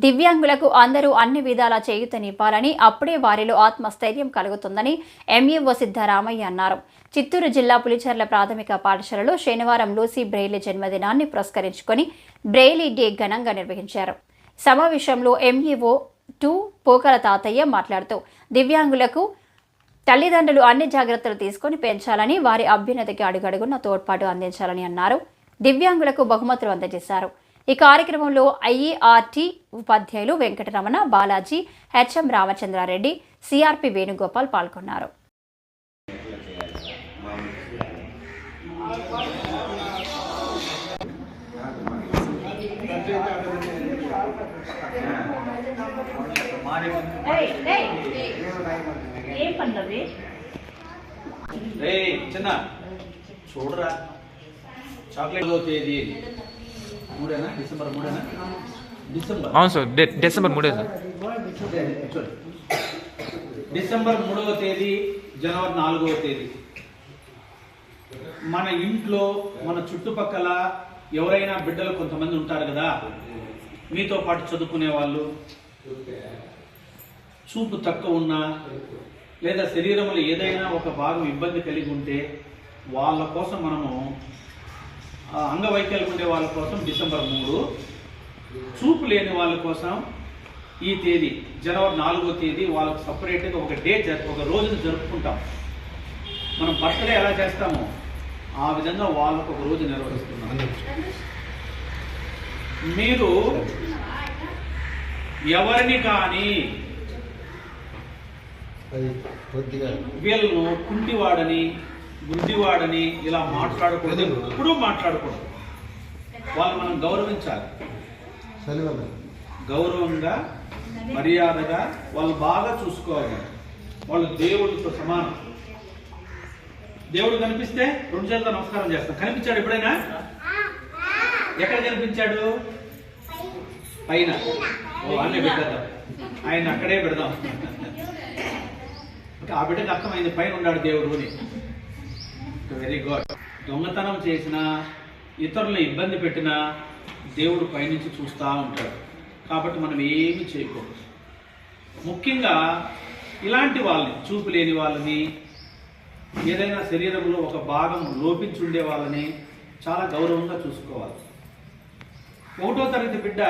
దివ్యాంగులకు అందరూ అన్ని విధాలా చేయుతనివ్వాలని అప్పుడే వారిలో ఆత్మస్థైర్యం కలుగుతుందని ఎంఈఓ సిద్ధరామయ్య అన్నారు. చిత్తూరు జిల్లా పులిచెర్ల ప్రాథమిక పాఠశాలలో శనివారం లూసీ బ్రెయిలీ జన్మదినాన్ని పురస్కరించుకొని బ్రెయిలీ డే ఘనంగా నిర్వహించారు. సమావేశంలో ఎంఈఓ టూ పోకల తాతయ్య మాట్లాడుతూ దివ్యాంగులకు తల్లిదండ్రులు అన్ని జాగ్రత్తలు తీసుకొని పెంచాలని వారి అభ్యున్నతికి అడుగడుగున తోడ్పాటు అందించాలని అన్నారు. దివ్యాంగులకు బహుమతులు అందజేశారు. ఈ కార్యక్రమంలో ఐఈఆర్టీ ఉపాధ్యాయులు వెంకటరమణ బాలాజీ హెచ్ఎం రామచంద్రారెడ్డి సిఆర్పి వేణుగోపాల్ పాల్గొన్నారు. చిన్న. చూడరా. చాక్లెట్. తేదీ మూడేనా? డిసెంబర్ మూడేనా? డిసెంబర్. అవును సార్ డిసెంబర్ మూడే సార్. డిసెంబర్ మూడవ తేదీ జనవరి నాలుగవ తేదీ. మన ఇంట్లో మన చుట్టుపక్కల ఎవరైనా బిడ్డలు కొంతమంది ఉంటారు కదా మీతో పాటు చదువుకునే వాళ్ళు చూపు తక్కువ ఉన్నా లేదా శరీరంలో ఏదైనా ఒక భాగం ఇబ్బంది కలిగి ఉంటే వాళ్ళ కోసం మనము అంగవైకల్యం ఉండే వాళ్ళ కోసం డిసెంబర్ మూడు. చూపు లేని వాళ్ళ కోసం ఈ తేదీ జనవరి నాలుగో తేదీ వాళ్ళకి సపరేట్గా ఒక డే ఒక రోజును జరుపుకుంటాం. మనం బర్త్డే ఎలా చేస్తామో ఆ విధంగా వాళ్ళకు ఒక రోజు నిర్వహిస్తున్నాం. మీరు ఎవరిని కానీ వీళ్ళను కుంటివాడని గుడ్డివాడని ఇలా మాట్లాడకూడదు ఎప్పుడూ మాట్లాడకూడదు. వాళ్ళు మనం గౌరవించాలి. గౌరవంగా మర్యాదగా వాళ్ళు బాగా చూసుకోవాలి. వాళ్ళు దేవుడితో సమానం. దేవుడు కనిపిస్తే రెండు చేతులతో నమస్కారం చేస్తాం కనిపించాడు ఎప్పుడైనా? ఎక్కడ కనిపించాడు? పైన. ఓ అన్నీ పెట్టేద్దాం. ఆయన అక్కడే పెడదాం. ఇంకా ఆ బిడ్డకి అర్థమైంది పైన ఉన్నాడు దేవుడు అని. వెరీ గుడ్ దొంగతనం చేసినా ఇతరులను ఇబ్బంది పెట్టినా దేవుడు పైనుంచి చూస్తూ ఉంటాడు. కాబట్టి మనం ఏమి చేయకూడదు. ముఖ్యంగా ఇలాంటి వాళ్ళని చూపు లేని వాళ్ళని ఏదైనా శరీరంలో ఒక భాగం లోపించి ఉండే వాళ్ళని చాలా గౌరవంగా చూసుకోవాలి. ఒకటో తరగతి బిడ్డ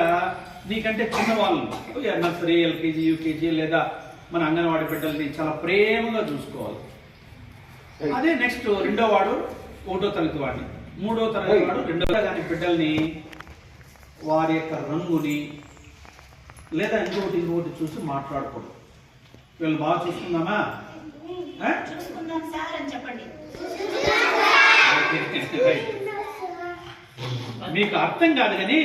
నీకంటే చిన్నవాళ్ళు నర్సరీ ఎల్కేజీ యూకేజీ లేదా మన అంగన్వాడీ బిడ్డల్ని చాలా ప్రేమగా చూసుకోవాలి. అదే నెక్స్ట్ రెండో వాడు ఒకటో తరగతి వాడిని. మూడో తరగతి వాడు రెండో తరగతి బిడ్డల్ని వారి యొక్క రంగుని లేదా ఇంకొకటి ఇంకొకటి చూసి మాట్లాడకూడదు వీళ్ళు బాగా చూసుకుందామా. మీకు అర్థం కాదు కానీ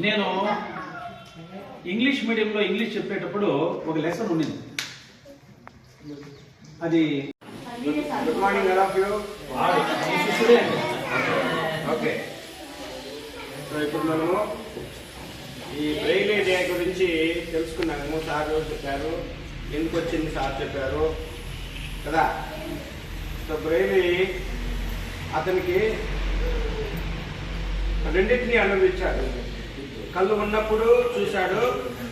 నేను ఇంగ్లీష్ మీడియంలో ఇంగ్లీష్ చెప్పేటప్పుడు ఒక లెసన్ ఉండింది అది good morning all of you. Okay so ఇప్పుడు మనము ఈ బ్రెయిలీ డే గురించి తెలుసుకున్నాము. సార్ చెప్పారు. ఎందుకు వచ్చింది సార్ చెప్పారు. కదా? సో బ్రెయిలీ అతనికి రెండింటినీ అనుభవించాడు. కళ్ళు ఉన్నప్పుడు చూశాడు.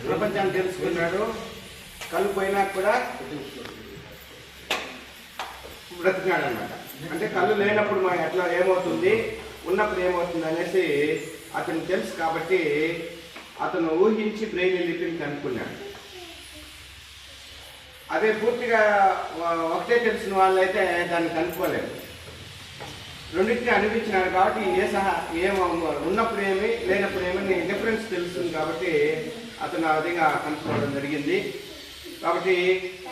ప్రపంచాన్ని తెలుసుకున్నాడు. కళ్ళు పోయినా కూడా బ్రతికాడు అనమాట అంటే కళ్ళు లేనప్పుడు మనం ఎట్లా ఏమవుతుంది? ఉన్నప్పుడు ఏమవుతుంది అనేసి అతను తెలుసు కాబట్టి అతను ఊహించి బ్రెయిన్ లిపిని కనుక్కున్నాడు. అదే పూర్తిగా ఒకటే తెలిసిన వాళ్ళైతే దాన్ని కనుక్కోలేదు. రెండింటిని అనిపించినాడు కాబట్టి ఏ సహా ఏం ఉన్నప్పుడు ఏమి లేనప్పుడు ఏమని డిఫరెన్స్ తెలుస్తుంది కాబట్టి అతను ఆ విధంగా కనుక్కోవడం జరిగింది. కాబట్టి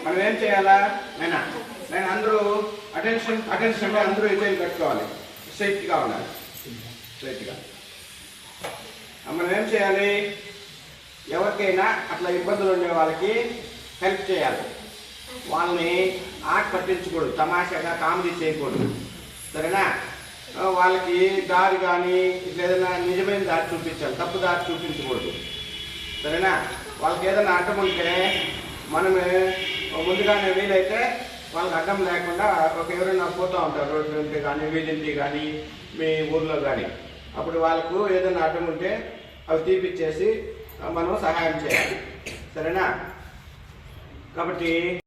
మనం ఏం చేయాలా? అయినా నేను అందరూ అటెన్షన్ అటెన్షన్ అందరూ ఇదే పెట్టుకోవాలి. స్ట్రైట్గా ఉండాలి. స్ట్రైట్గా మనం ఏం చేయాలి? ఎవరికైనా అట్లా ఇబ్బందులు ఉండే వాళ్ళకి హెల్ప్ చేయాలి. వాళ్ళని ఆట పట్టించకూడదు తమాషాగా కామెడీ చేయకూడదు. సరేనా? వాళ్ళకి దారి కానీ ఇట్లా ఏదైనా నిజమైన దారి చూపించాలి. తప్పు దారి చూపించకూడదు. సరేనా? వాళ్ళకి ఏదైనా అడ్డం ఉంటే మనమే ముందుగానే వీలైతే వాళ్ళకి అడ్డం లేకుండా ఒక ఎవరైనా పోతూ ఉంటారు రోడ్డు కానీ వీధింటి కానీ మీ ఊర్లో కానీ. అప్పుడు వాళ్ళకు ఏదైనా అడ్డం ఉంటే అవి తీపిచ్చేసి మనం సహాయం చేయాలి. సరేనా? కాబట్టి